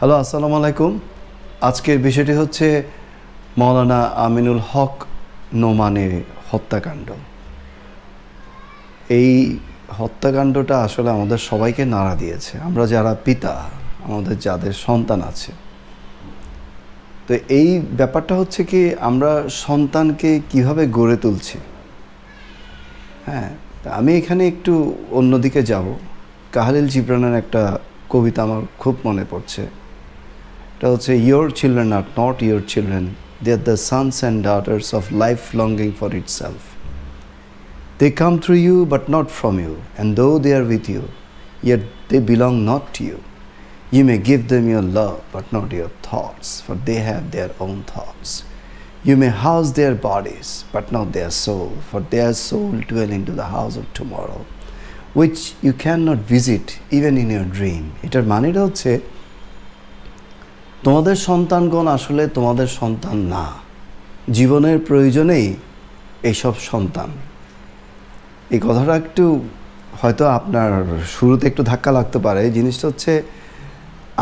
Hello, আসসালামু আলাইকুম। আজকের বিষয়টি হচ্ছে মৌলানা আমিনুল হক নোমানের হত্যাকাণ্ড। এই হত্যাকাণ্ডটা আসলে আমাদের সবাইকে নাড়া দিয়েছে। আমরা যারা পিতা, আমাদের যাদের সন্তান আছে। তো এই ব্যাপারটা হচ্ছে কি, আমরা সন্তানকে কীভাবে গড়ে তুলছি? হ্যাঁ আমি এখানে একটু অন্যদিকে যাব। কাহালিল জিব্রানের একটা কবিতা আমার খুব মনে পড়ছে। এটা হচ্ছে your children are not your children they are the sons and daughters of life longing for itself they come through you but not from you and though they are with you yet they belong not to you You may give them your love, but not your thoughts, for they have their own thoughts. You may house their bodies, but not their soul, for their soul dwell into the house of tomorrow, which you cannot visit even in your dream. এটার মানেটা হচ্ছে তোমাদের সন্তানগণ আসলে তোমাদের সন্তান না। জীবনের প্রয়োজনেই এইসব সন্তান। এই কথাটা একটু হয়তো আপনার শুরুতে একটু ধাক্কা লাগতে পারে। জিনিসটা হচ্ছে,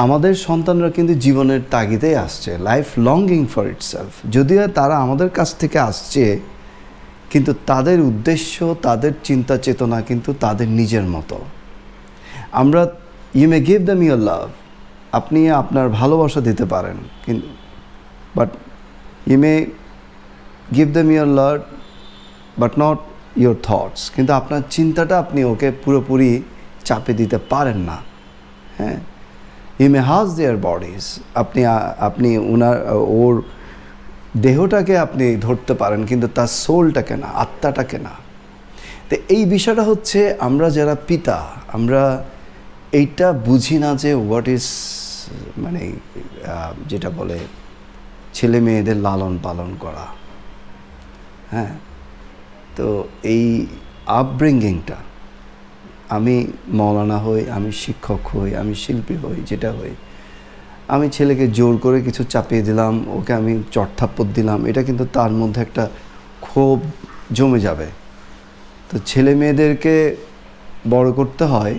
আমাদের সন্তানরা কিন্তু জীবনের তাগিদেই আসছে লাইফ লঙ্গিং ফর ইটসেলফ যদিও তারা আমাদের কাছ থেকে আসছে, কিন্তু তাদের উদ্দেশ্য, তাদের চিন্তা চেতনা কিন্তু তাদের নিজের মতো। আমরা you may give them your love আপনি আপনার ভালোবাসা দিতে পারেন, কিন্তু but you may give them your love but not your thoughts কিন্তু আপনার চিন্তাটা আপনি ওকে পুরোপুরি চাপে দিতে পারেন না হ্যাঁ? ইউ মে হাজ দেয়ার বডিজ আপনি আপনি ওনার ওর দেহটাকে আপনি ধরতে পারেন, কিন্তু তার সোলটাকে না, আত্মাটাকে না। তো এই বিষয়টা হচ্ছে আমরা যারা পিতা, আমরা এইটা বুঝি না যে হোয়াট ইজ মানে যেটা বলে ছেলে মেয়েদের লালন পালন করা। হ্যাঁ? তো এই আপব্রিঙ্গিংটা আমি মৌলানা হই, আমি শিক্ষক হই, আমি শিল্পী হই, যেটা হই, আমি ছেলেকে জোর করে কিছু চাপিয়ে দিলাম, ওকে আমি চটথাপ্পড় দিলাম, এটা কিন্তু তার মধ্যে একটা ক্ষোভ জমে যাবে। তো ছেলে মেয়েদেরকে বড় করতে হয়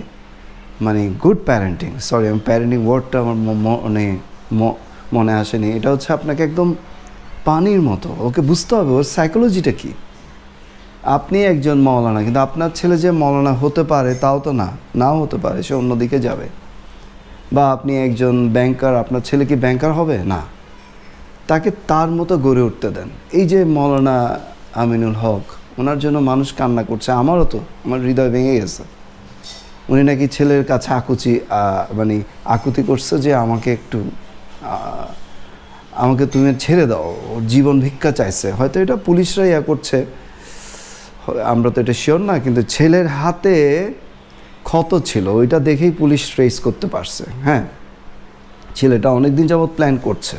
মানে গুড প্যারেন্টিং সরি আমি প্যারেন্টিং ওয়ার্ডটা আমার মানে মনে আসেনি। এটা হচ্ছে আপনাকে একদম পানির মতো। ওকে বুঝতে হবে, ওর সাইকোলজিটা কী? আপনি একজন মৌলানা কিন্তু আপনার ছেলে যে মৌলানা হতে পারে, তাও তো না। নাও হতে পারে, সে অন্যদিকে যাবে। বা আপনি একজন ব্যাংকার আপনার ছেলে কি ব্যাংকার হবে? না। তাকে তার মতো গড়ে উঠতে দেন। এই যে মৌলানা আমিনুল হক, ওনার জন্য মানুষ কান্না করছে, আমারও তো, আমার হৃদয় ভেঙে গেছে। উনি নাকি ছেলের কাছে আকুচি মানে আকুতি করছে যে আমাকে একটু আমাকে তুমি ছেড়ে দাও, ওর জীবন ভিক্ষা চাইছে। হয়তো এটা পুলিশরা ইয়া করছে। আমরা তো এটা শিওর না, কিন্তু ছেলের হাতে ক্ষত ছিল, ওইটা দেখেই পুলিশ ট্রেস করতে পারছে হ্যাঁ। ছেলেটা অনেক দিন যাবৎ প্ল্যান করছে।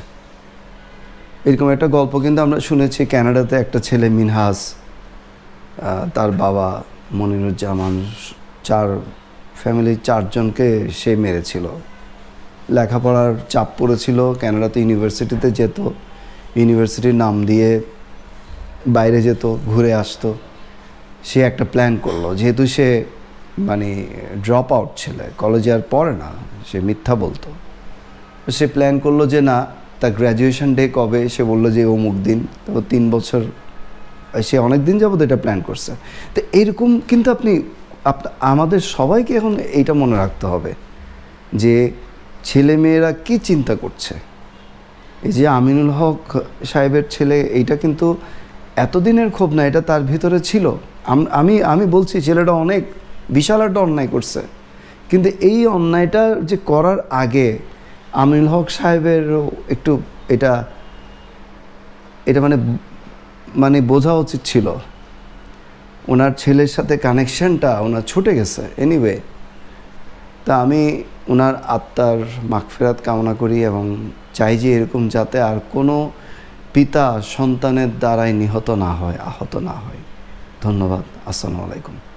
এরকম একটা গল্প কিন্তু আমরা শুনেছি ক্যানাডাতে একটা ছেলে মিনহাস তার বাবা মনিরুজ্জামান, চার ফ্যামিলির চারজনকে সে মেরেছিল। লেখাপড়ার চাপ পড়েছিল ক্যানাডাতে ইউনিভার্সিটিতে যেত ইউনিভার্সিটির নাম দিয়ে বাইরে যেত, ঘুরে আসতো। সে একটা প্ল্যান করল, যেহেতু সে মানে ড্রপ আউট ছেলে কলেজে আর পড়ে না, সে মিথ্যা বলতো। সে প্ল্যান করল যে না, তার গ্র্যাজুয়েশন ডে কবে? সে বলল যে অমুক দিন, তো তিন বছর, সে অনেক দিন যাবত এটা প্ল্যান করছে। তো এইরকম কিন্তু আপনি আপ- আমাদের সবাইকে এখন এইটা মনে রাখতে হবে যে ছেলে মেয়েরা কী চিন্তা করছে? এই যে আমিনুল হক সাহেবের ছেলে, এইটা কিন্তু এতদিনের ক্ষোভ না, এটা তার ভিতরে ছিল। আমি আমি বলছি ছেলেটা অনেক, বিশাল একটা অন্যায় করছে। কিন্তু এই অন্যায়টা যে করার আগে আমিনুল হক সাহেবেরও একটু এটা এটা মানে মানে বোঝা উচিত ছিল। ওনার ছেলের সাথে কানেকশনটা ওনার ছুটে গেছে। এনিওয়ে তা আমি ওনার আত্মার মাগফেরাত কামনা করি এবং চাই যে এরকম যাতে আর কোনো পিতা সন্তানের দ্বারাই নিহত না হয়, আহত না হয়। ধন্যবাদ। আসসালামু আলাইকুম।